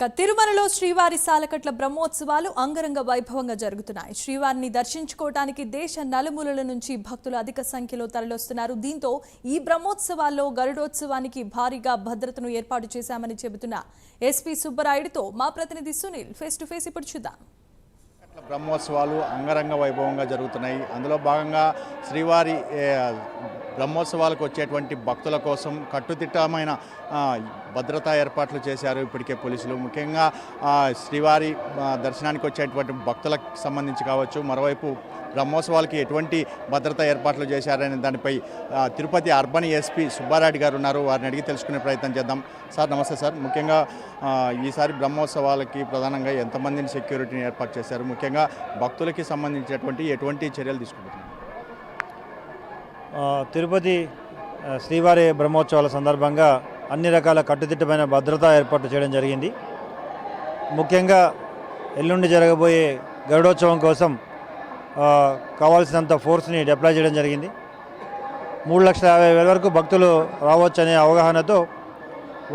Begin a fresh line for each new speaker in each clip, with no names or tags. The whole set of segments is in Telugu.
ఇక తిరుమలలో శ్రీవారి సాలకట్ల బ్రహ్మోత్సవాలు అంగరంగ వైభవంగా జరుగుతున్నాయి. శ్రీవారిని దర్శించుకోవటానికి దేశ నలుమూలల నుంచి భక్తులు అధిక సంఖ్యలో తరలిస్తున్నారు దీంతో ఈ బ్రహ్మోత్సవాల్లో గరుడోత్సవానికి భారీగా భద్రతను ఏర్పాటు చేశామని చెబుతున్న ఎస్పీ సుబ్బరాయుడుతో మా ప్రతినిధి సునీల్ ఫేస్ టు ఫేస్ ఇప్పుడు చూద్దాం.
బ్రహ్మోత్సవాలు అంగరంగ వైభవంగా జరుగుతున్నాయి. అందులో భాగంగా శ్రీవారి బ్రహ్మోత్సవాలకు వచ్చేటువంటి భక్తుల కోసం కట్టుదిట్టమైన భద్రతా ఏర్పాట్లు చేశారు. ఇప్పటికే పోలీసులు ముఖ్యంగా శ్రీవారి దర్శనానికి వచ్చేటువంటి భక్తులకు సంబంధించి కావచ్చు మరోవైపు బ్రహ్మోత్సవాలకి ఎటువంటి భద్రతా ఏర్పాట్లు చేశారనే దానిపై తిరుపతి అర్బన్ ఎస్పీ సుబ్బారెడ్డి గారు ఉన్నారు. వారిని అడిగి తెలుసుకునే ప్రయత్నం చేద్దాం. సార్ నమస్తే సార్. ముఖ్యంగా ఈసారి బ్రహ్మోత్సవాలకి ప్రధానంగా ఎంతమందిని సెక్యూరిటీని ఏర్పాటు చేశారు? ముఖ్యంగా భక్తులకి సంబంధించినటువంటి ఎటువంటి చర్యలు తీసుకుంటున్నారు?
తిరుపతి శ్రీవారి బ్రహ్మోత్సవాల సందర్భంగా అన్ని రకాల కట్టుదిట్టమైన భద్రతా ఏర్పాటు చేయడం జరిగింది. ముఖ్యంగా ఎల్లుండి జరగబోయే గరుడోత్సవం కోసం కావాల్సినంత ఫోర్స్ని డిప్లాయ్ చేయడం జరిగింది. మూడు లక్షల యాభై వేల వరకు భక్తులు రావచ్చు అనే అవగాహనతో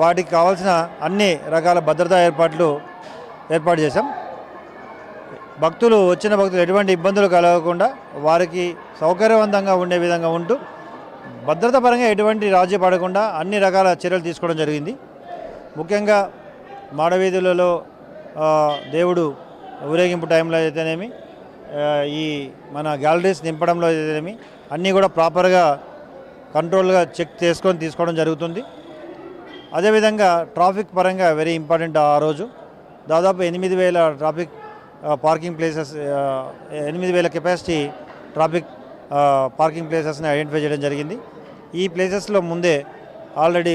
వాటికి కావాల్సిన అన్ని రకాల భద్రతా ఏర్పాట్లు ఏర్పాటు చేశాం. భక్తులు వచ్చిన భక్తులు ఎటువంటి ఇబ్బందులు కలగకుండా వారికి సౌకర్యవంతంగా ఉండే విధంగా ఉంటూ భద్రత పరంగా ఎటువంటి రాజీ పడకుండా అన్ని రకాల చర్యలు తీసుకోవడం జరిగింది. ముఖ్యంగా మాడవీధులలో దేవుడు ఊరేగింపు టైంలో అయితేనేమి ఈ మన గ్యాలరీస్ నింపడంలో అయితేనేమి అన్నీ కూడా ప్రాపర్గా కంట్రోల్గా చెక్ చేసుకొని తీసుకోవడం జరుగుతుంది. అదేవిధంగా ట్రాఫిక్ పరంగా వెరీ ఇంపార్టెంట్ ఆ రోజు. దాదాపు ఎనిమిది వేల ట్రాఫిక్ పార్కింగ్ ప్లేసెస్ ఎనిమిది వేల కెపాసిటీ ట్రాఫిక్ పార్కింగ్ ప్లేసెస్ని ఐడెంటిఫై చేయడం జరిగింది. ఈ ప్లేసెస్లో ముందే ఆల్రెడీ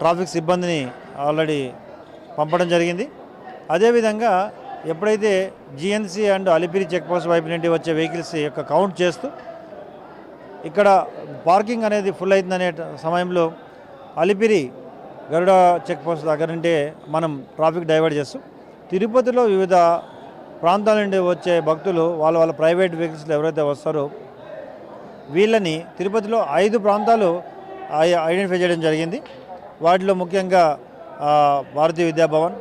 ట్రాఫిక్ సిబ్బందిని ఆల్రెడీ పంపడం జరిగింది. అదేవిధంగా ఎప్పుడైతే జిఎన్సీ అండ్ అలిపిరి చెక్పోస్ట్ వైపు నుండి వచ్చే వెహికల్స్ యొక్క కౌంట్ చేస్తూ ఇక్కడ పార్కింగ్ అనేది ఫుల్ అవుతుందనే సమయంలో అలిపిరి గరుడ చెక్పోస్ట్ దగ్గర నుండే మనం ట్రాఫిక్ డైవర్ట్ చేస్తూ తిరుపతిలో వివిధ ప్రాంతాల నుండి వచ్చే భక్తులు వాళ్ళ వాళ్ళ ప్రైవేట్ వెహికల్స్లో ఎవరైతే వస్తారో వీళ్ళని తిరుపతిలో ఐదు ప్రాంతాలు ఐ- ఐడెంటిఫై చేయడం జరిగింది. వాటిలో ముఖ్యంగా Bharatiya Vidyabhavan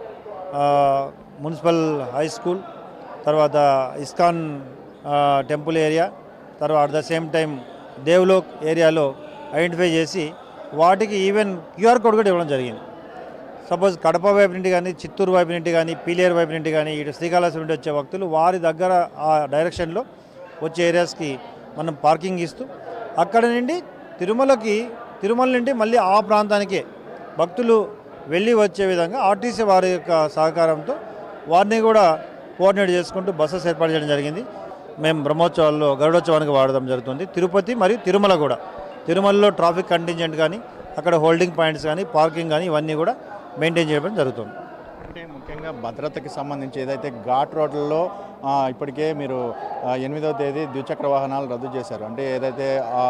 municipal high school తర్వాత ఇస్కాన్ టెంపుల్ ఏరియా తర్వాత at the same time Devlok ఏరియాలో ఐడెంటిఫై చేసి వాటికి ఈవెన్ క్యూఆర్ కోడ్ కూడా ఇవ్వడం జరిగింది. సపోజ్ కడప వైపు నుండి కానీ చిత్తూరు వైపు నుండి కానీ పీలేరు వైపు నుండి కానీ ఇటు శ్రీకాళహస్తి నుండి వచ్చే భక్తులు వారి దగ్గర ఆ డైరెక్షన్లో వచ్చే ఏరియాస్కి మనం పార్కింగ్ ఇస్తూ అక్కడ నుండి తిరుమలకి తిరుమల నుండి మళ్ళీ ఆ ప్రాంతానికే భక్తులు వెళ్ళి వచ్చే విధంగా ఆర్టీసీ వారి యొక్క సహకారంతో వారిని కూడా కోఆర్డినేట్ చేసుకుంటూ బస్సెస్ ఏర్పాటు చేయడం జరిగింది. మేము బ్రహ్మోత్సవాల్లో గరుడోత్సవానికి వాడడం జరుగుతుంది. తిరుపతి మరియు తిరుమల కూడా. తిరుమలలో ట్రాఫిక్ కంటింజెంట్ కానీ అక్కడ హోల్డింగ్ పాయింట్స్ కానీ పార్కింగ్ కానీ ఇవన్నీ కూడా మెయింటైన్ చేయడం జరుగుతుంది.
అంటే ముఖ్యంగా భద్రతకి సంబంధించి ఏదైతే ఘాట్ రోడ్లలో ఇప్పటికే మీరు ఎనిమిదో ఎనిమిదవ తేదీ ద్విచక్ర వాహనాలు రద్దు చేశారు. అంటే ఏదైతే ఆ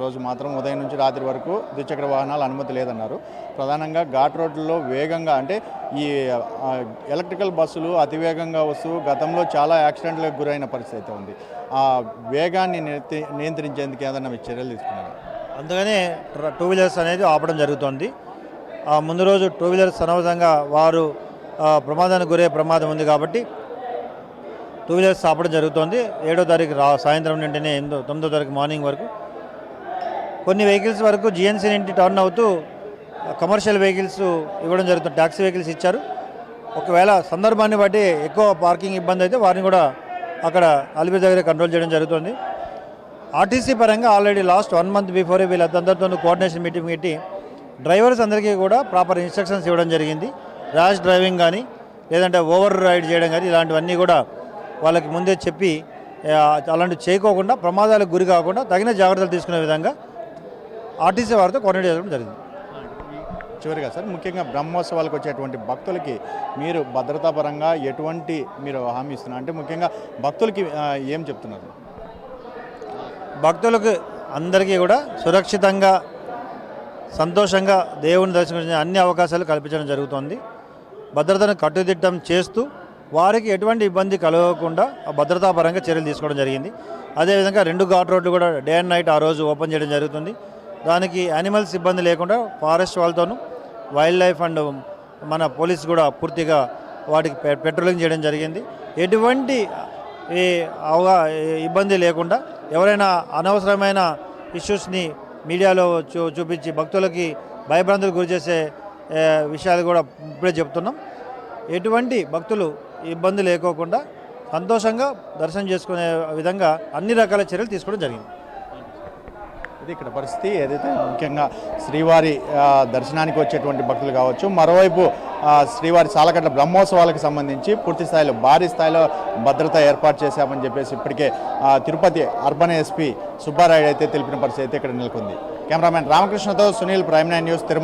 రోజు మాత్రం ఉదయం నుంచి రాత్రి వరకు ద్విచక్ర వాహనాలు అనుమతి లేదన్నారు. ప్రధానంగా ఘాట్ రోడ్లలో వేగంగా అంటే ఈ ఎలక్ట్రికల్ బస్సులు అతివేగంగా వస్తూ గతంలో చాలా యాక్సిడెంట్లకు గురైన పరిస్థితి అయితే ఉంది. ఆ వేగాన్ని నియంత్రించేందుకు ఏదైనా మీరు చర్యలు తీసుకున్నారు?
అందుకనే టూ వీలర్స్ అనేది ఆపడం జరుగుతుంది. ముందు రోజు టూ వీలర్స్ అనవసరంగా వారు ప్రమాదానికి గురే ప్రమాదం ఉంది కాబట్టి టూ వీలర్స్ ఆపడం జరుగుతుంది. ఏడో తారీఖు రా సాయంత్రం నుండినే ఎనిమిదో తొమ్మిదో తారీఖు మార్నింగ్ వరకు. కొన్ని వెహికల్స్ వరకు జిఎన్సీ నుండి టర్న్ అవుతూ కమర్షియల్ వెహికల్స్ ఇవ్వడం జరుగుతుంది. ట్యాక్సీ వెహికల్స్ ఇచ్చారు. ఒకవేళ సందర్భాన్ని బట్టి ఎక్కువ పార్కింగ్ ఇబ్బంది అయితే వారిని కూడా అక్కడ అలిపి దగ్గర కంట్రోల్ చేయడం జరుగుతుంది. ఆర్టీసీ పరంగా already last one month before వీళ్ళందరితో కోఆర్డినేషన్ మీటింగ్ పెట్టి డ్రైవర్స్ అందరికీ కూడా ప్రాపర్ ఇన్స్ట్రక్షన్స్ ఇవ్వడం జరిగింది. ర్యాష్ డ్రైవింగ్ కానీ లేదంటే ఓవర్ రైడ్ చేయడం కానీ ఇలాంటివన్నీ కూడా వాళ్ళకి ముందే చెప్పి అలాంటివి చేయకోకుండా ప్రమాదాలకు గురి కాకుండా తగిన జాగ్రత్తలు తీసుకునే విధంగా ఆర్టీసీ వారితో కోఆర్డినేట్ చేయడం జరిగింది.
చివరిగా సార్ ముఖ్యంగా బ్రహ్మోత్సవాలకు వచ్చేటువంటి భక్తులకి మీరు భద్రతా పరంగా ఎటువంటి మీరు హామీ ఇస్తున్నారు? అంటే ముఖ్యంగా భక్తులకి ఏం చెప్తున్నారు?
భక్తులకు అందరికీ కూడా సురక్షితంగా సంతోషంగా దేవుని దర్శించే అన్ని అవకాశాలు కల్పించడం జరుగుతోంది. భద్రతను కట్టుదిట్టం చేస్తూ వారికి ఎటువంటి ఇబ్బంది కలగకుండా భద్రతాపరంగా చర్యలు తీసుకోవడం జరిగింది. అదేవిధంగా రెండు ఘాట్ రోడ్లు కూడా డే అండ్ నైట్ ఆ రోజు ఓపెన్ చేయడం జరుగుతుంది. దానికి యానిమల్స్ ఇబ్బంది లేకుండా ఫారెస్ట్ వాళ్ళతోనూ వైల్డ్ లైఫ్ అండ్ మన పోలీస్ కూడా పూర్తిగా వాటికి పెట్రోలింగ్ చేయడం జరిగింది. ఎటువంటి ఈ అవగా ఇబ్బంది లేకుండా ఎవరైనా అనవసరమైన ఇష్యూస్ని మీడియాలో చూ చూపించి భక్తులకి భయభ్రాంతులకు గురి చేసే విషయాలు కూడా ఇప్పుడే చెప్తున్నాం. ఎటువంటి భక్తులు ఇబ్బంది లేకోకుండా సంతోషంగా దర్శనం చేసుకునే విధంగా అన్ని రకాల చర్యలు తీసుకోవడం జరిగింది.
ఇది ఇక్కడ పరిస్థితి ఏదైతే ముఖ్యంగా శ్రీవారి దర్శనానికి వచ్చేటువంటి భక్తులు కావచ్చు మరోవైపు శ్రీవారి సాలకట్ల బ్రహ్మోత్సవాలకు సంబంధించి పూర్తి స్థాయిలో భారీ స్థాయిలో భద్రత ఏర్పాటు చేశామని చెప్పేసి ఇప్పటికే తిరుపతి అర్బన్ ఎస్పీ సుబ్బారాయుడు అయితే తెలిపిన పరిస్థితి అయితే ఇక్కడ నెలకొంది. Cameraman రామకృష్ణతో Sunil prime nine news Tirumala